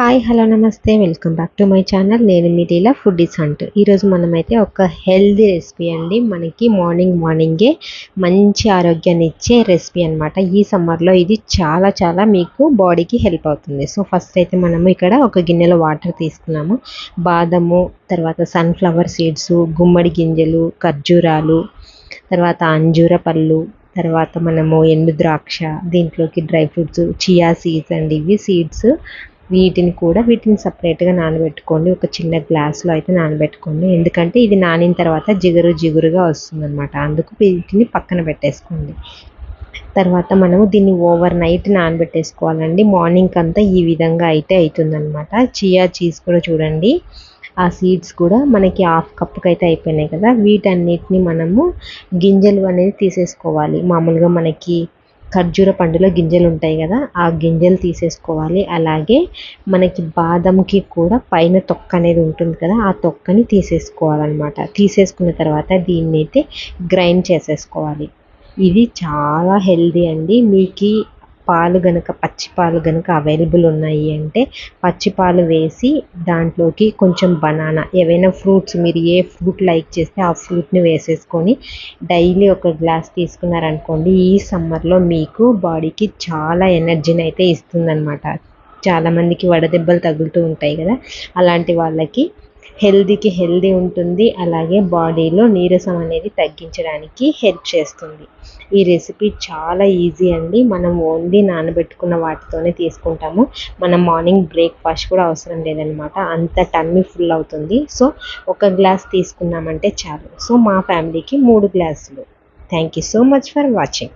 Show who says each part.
Speaker 1: Hi hello నమస్తే welcome back to my channel. నేను మీ లీలా ఫుడ్డీస్ అంటూ. ఈరోజు మనమైతే ఒక హెల్దీ రెసిపీ అండి. మనకి మార్నింగ్ మార్నింగే మంచి ఆరోగ్యాన్ని ఇచ్చే రెసిపీ అనమాట ఈ సమ్మర్లో ఇది చాలా చాలా మీకు బాడీకి హెల్ప్ అవుతుంది. సో ఫస్ట్ అయితే మనము ఇక్కడ ఒక గిన్నెలో వాటర్ తీసుకున్నాము. బాదము తర్వాత సన్ఫ్లవర్ సీడ్స్ గుమ్మడి గింజలు ఖర్జూరాలు తర్వాత అంజూర పళ్ళు తర్వాత మనము ఎండు ద్రాక్ష దీంట్లోకి డ్రై ఫ్రూట్స్ చియా సీడ్స్ అండి. ఇవి సీడ్స్ వీటిని కూడా వీటిని సపరేట్గా నానబెట్టుకోండి. ఒక చిన్న గ్లాస్లో అయితే నానబెట్టుకోండి. ఎందుకంటే ఇది నానిన తర్వాత జిగురు జిగురుగా వస్తుంది అనమాట అందుకు వీటిని పక్కన పెట్టేసుకోండి. తర్వాత మనము దీన్ని ఓవర్ నైట్ నానబెట్టేసుకోవాలండి. మార్నింగ్ అంతా ఈ విధంగా అయితే అవుతుందన్నమాట చియా చీజ్ కూడా చూడండి. ఆ సీడ్స్ కూడా మనకి హాఫ్ కప్కి అయితే అయిపోయినాయి కదా. వీటన్నిటిని మనము గింజలు అనేది తీసేసుకోవాలి. మామూలుగా మనకి ఖర్జూర పండులో గింజలు ఉంటాయి కదా ఆ గింజలు తీసేసుకోవాలి. అలాగే మనకి బాదంకి కూడా పైన తొక్క అనేది ఉంటుంది కదా ఆ తొక్కని తీసేసుకోవాలన్నమాట. తీసేసుకున్న తర్వాత దీన్ని అయితే గ్రైండ్ చేసేసుకోవాలి. ఇది చాలా హెల్దీ అండి. మీకు పాలు గనక పచ్చి పాలు అవైలబుల్ ఉన్నాయి అంటే పచ్చి పాలు వేసి దాంట్లోకి కొంచెం బనానా ఏవైనా ఫ్రూట్స్ మీరు ఏ ఫ్రూట్ లైక్ చేస్తే ఆ ఫ్రూట్ని వేసేసుకొని డైలీ ఒక గ్లాస్ తీసుకున్నారనుకోండి ఈ సమ్మర్లో మీకు బాడీకి చాలా ఎనర్జీని అయితే ఇస్తుందన్నమాట. చాలామందికి వడదెబ్బలు తగులుతూ ఉంటాయి కదా అలాంటి వాళ్ళకి హెల్దీకి హెల్దీ ఉంటుంది. అలాగే బాడీలో నీరసం అనేది తగ్గించడానికి హెల్ప్ చేస్తుంది. ఈ రెసిపీ చాలా ఈజీ అండి. మనం ఓన్లీ నానబెట్టుకున్న వాటితోనే తీసుకుంటాము. మనం మార్నింగ్ బ్రేక్ఫాస్ట్ కూడా అవసరం లేదనమాట. అంత టమ్మీ ఫుల్ అవుతుంది. సో ఒక గ్లాస్ తీసుకున్నామంటే చాలు. సో మా ఫ్యామిలీకి మూడు గ్లాసులు. Thank you so much for watching.